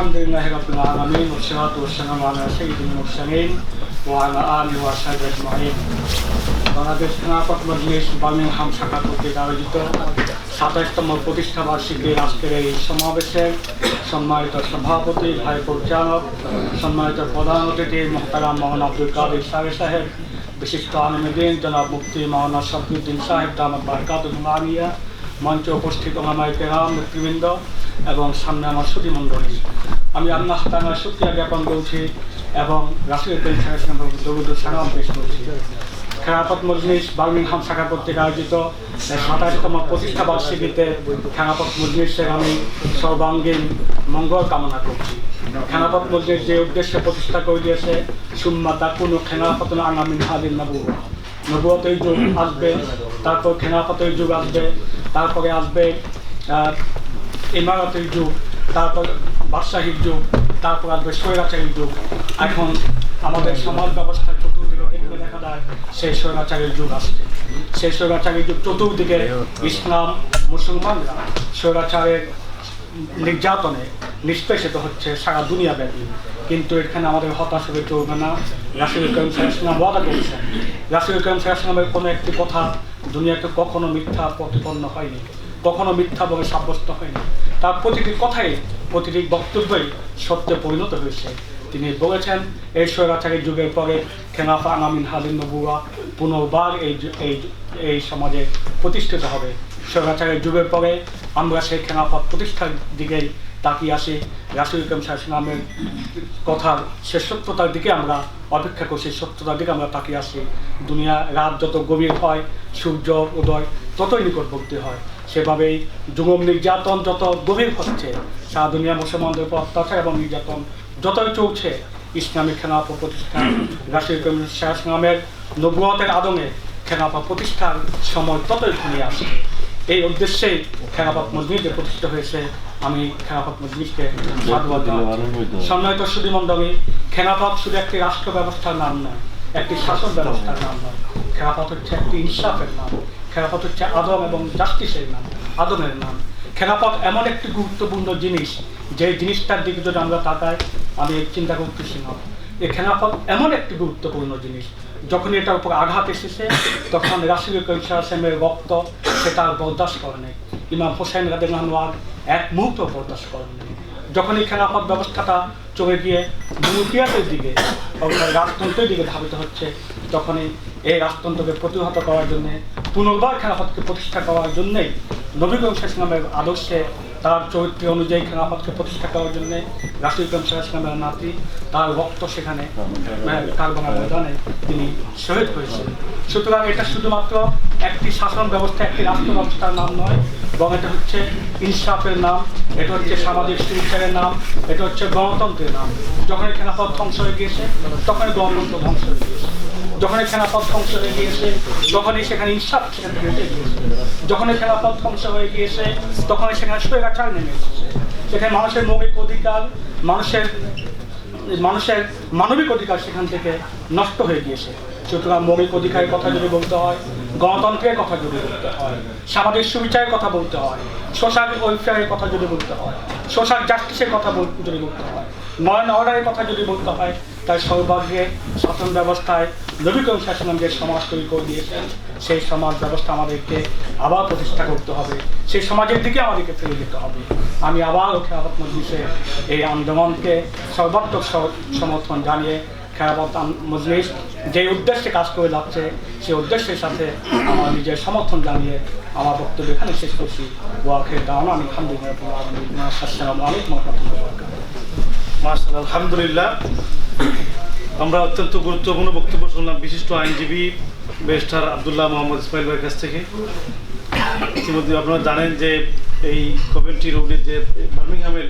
الحمد لله رب العالمين والصلاة والسلام على سيد المرسلين وعلى آله وصحبه أجمعين Bangladesh Khelafat Majlis Birmingham শাখা কর্তৃক আয়োজিত সাতাশতম প্রতিষ্ঠা বার্ষিকীর আজকের এই সমাবেশে সম্মানিত সভাপতি ভাই পরিচালক সম্মানিত প্রধান অতিথি মোহতারাম মোহন আব্দুল কাদের সাহেব সাহেব বিশিষ্ট আলমদিন জনাব মুফতি মৌলানা শফিউদ্দিন সাহেব দামদ বারকাতুল মানিয়া মঞ্চে উপস্থিত ওলামাই কেরাম, নেতৃবৃন্দ এবং সামনে আমার সুদী মণ্ডলী আমি আল্লাহ তালার শুক্রিয়া জ্ঞাপন করছি এবং রাষ্ট্রীয় পেনশনের পেশ করছি। খেলাফত মজলিস বার্মিংহাম শাখা কর্তৃক আয়োজিত সাতাশতম প্রতিষ্ঠা বার্ষিকীতে খেলাফত মজলিসের আমি সর্বাঙ্গীন মঙ্গল কামনা করছি। খেলাফত মজলিস যে উদ্দেশ্যে প্রতিষ্ঠা করে দিয়েছে, সুম্মা তা কোনো খেলাফত আনামিন হাদিন নবু নবুয়তের যুগ আসবে, তারপর খেলাফতের যুগ আসবে তারপরে আসবে ইমারতের যুগ, তারপর বাদশাহীর যুগ, তারপর আসবে স্বৈরাচারীর যুগ। এখন আমাদের সমাজ ব্যবস্থার চতুর্দিকে দেখলে দেখা যায়, সেই স্বৈরাচারীর যুগ আসছে। সেই স্বৈরাচারীর যুগ চতুর্দিকে ইসলাম, মুসলমানরা স্বৈরাচারের নির্যাতনে নিষ্পেষিত হচ্ছে সারা দুনিয়া ব্যাপী। কিন্তু এখানে আমাদের হতাশ হয়ে চলবে না। রাসুল করিম সাল্লাম ওয়াদা করেছেন। রাসুল করিম সাল্লামের কোনো একটি কথা দুনিয়াতে কখনো মিথ্যা প্রতিপন্ন হয়নি, কখনো মিথ্যা বলে সাব্যস্ত হয়নি। তার প্রতিটি কথাই, প্রতিটি বক্তব্যই সত্যে পরিণত হয়েছে। তিনি বলেছেন, এই স্বৈরাচারী যুগের পরে খেলাফা আনামিন হাদিন নবুয়া পুনর্বার এই এই সমাজে প্রতিষ্ঠিত হবে। স্বৈরাচারের যুগের পরে আমরা সেই খেলাফত প্রতিষ্ঠার দিকেই তাকিয়ে আসে। রাসুল ইকরম সাহসলামের কথার সে সত্যতার দিকে আমরা অপেক্ষা করছি সত্যতার দিকে আমরা তাকিয়ে আসি। দুনিয়া, রাত যত গভীর হয়, সূর্য, উদয় ততই নিকটবর্তী হয়। সেভাবেই যুগম নির্যাতন যত গভীর হচ্ছে, সারা দুনিয়া মুসলমানদের উপর অত্যাচার এবং নির্যাতন যতই চলছে, ইসলামী খেলাফত প্রতিষ্ঠা রাসুল ইকরম সাহসলামের নবুয়তের আদমে খেলাফত প্রতিষ্ঠার সময় ততই ঘনিয়ে আসে। এই উদ্দেশ্যেই খেলাফত মজলিসে প্রতিষ্ঠিত হয়েছে আমি খেলাফত মজলিসকে সাধুবাদ। সম্মানিত সুদীমণ্ডলী খেলাফত শুধু একটি রাষ্ট্র ব্যবস্থার নাম নয় একটি শাসন ব্যবস্থার নাম নয়। খেলাফত হচ্ছে একটি ইনসাফের নাম খেলাফত হচ্ছে আদম এবং জাস্টিসের নাম আদমের নাম। খেলাফত এমন একটি গুরুত্বপূর্ণ জিনিস যে জিনিসটার দিকে যদি আমরা তাকাই আমি চিন্তা করতেছি না। এই খেলাফত এমন একটি গুরুত্বপূর্ণ জিনিস যখন এটার উপর আঘাত এসেছে, তখন রাসুল করিমের রক্ত সেটা আর বরদাস্ত করে নেই। ইমাম হোসেন রাদের এক মুহূর্ত বরদাস্ত করেন যখন এই খেলাফত ব্যবস্থাটা চলে গিয়ে মুরুকিয়াতের দিকে রাজতন্ত্রের দিকে ধাবিত হচ্ছে তখনই এই রাজতন্ত্রকে প্রতিহত করার জন্যে, পুনর্বার খেলাফতকে প্রতিষ্ঠা করার জন্যেই নবী করিম ইসলামের আদর্শে তার চরিত্র অনুযায়ী খেলাফতকে প্রতিষ্ঠা করার জন্য রাসুল করিম ইসলামের নাতি তার রক্ত সেখানে কারবানা ময়দানে তিনি শহীদ হয়েছেন। সুতরাং এটা শুধুমাত্র একটি শাসন ব্যবস্থা একটি রাষ্ট্র ব্যবস্থার নাম নয় এবং এটা হচ্ছে ইনসাফের নাম এটা হচ্ছে সামাজিক সুবিচারের নাম এটা হচ্ছে গণতন্ত্রের নাম। যখন খেলাফত ধ্বংস হয়ে গিয়েছে তখনই গণতন্ত্র ধ্বংস হয়ে গিয়েছে। যখন খেলাফত ধ্বংস হয়ে গিয়েছে তখনই সেখানে ইনসাফ সেখান থেকে যখন খেলাফত ধ্বংস হয়ে গিয়েছে তখনই সেখানে স্বৈরাচার নেমে এসেছে। সেখানে মানুষের মৌলিক অধিকার, মানুষের মানুষের মানবিক অধিকার সেখান থেকে নষ্ট হয়ে গিয়েছে। সুতরাং মৌলিক অধিকারের কথা যদি বলতে হয়, গণতন্ত্রের কথা যদি বলতে হয়, সামাজিক সুবিচারের কথা বলতে হয়, সোশ্যাল ওয়েলফেয়ারের কথা যদি বলতে হয়, সোশ্যাল জাস্টিসের কথা যদি বলতে হয় নয়ন অর্ডারের কথা যদি বলতে হয় তাই সৌভাগ্যে শাসন ব্যবস্থায় নবীকরণ শাসন যে সমাজ তৈরি করে দিয়েছেন। সেই সমাজ ব্যবস্থা আমাদেরকে আবার প্রতিষ্ঠা করতে হবে। সেই সমাজের দিকে আমাদেরকে ফিরে যেতে হবে। আমি আবার খেলাফত মজলিসে এই আন্দোলনকে সর্বাত্মক সমর্থন জানিয়ে খেলাফত মজলিস যে উদ্দেশ্যে কাজ করে যাচ্ছে, সেই উদ্দেশ্যের সাথে আমার নিজের সমর্থন জানিয়ে আমার বক্তব্য এখানে শেষ করছি। ওয়াকে দাওয়ানা আমি আলহামদুলিল্লাহ আসসালামু আলাইকুম রহমতুল্লাহ আলহামদুলিল্লাহ। আমরা অত্যন্ত গুরুত্বপূর্ণ বক্তব্য শুনলাম বিশিষ্ট আইনজীবী বেস্টার আবদুল্লাহ মোহাম্মদ ইসমাইল ভাইয়ের কাছ থেকে। ইতিমধ্যে আপনারা জানেন যে এই কমিউনিটি রোডে যে বার্মিংহামের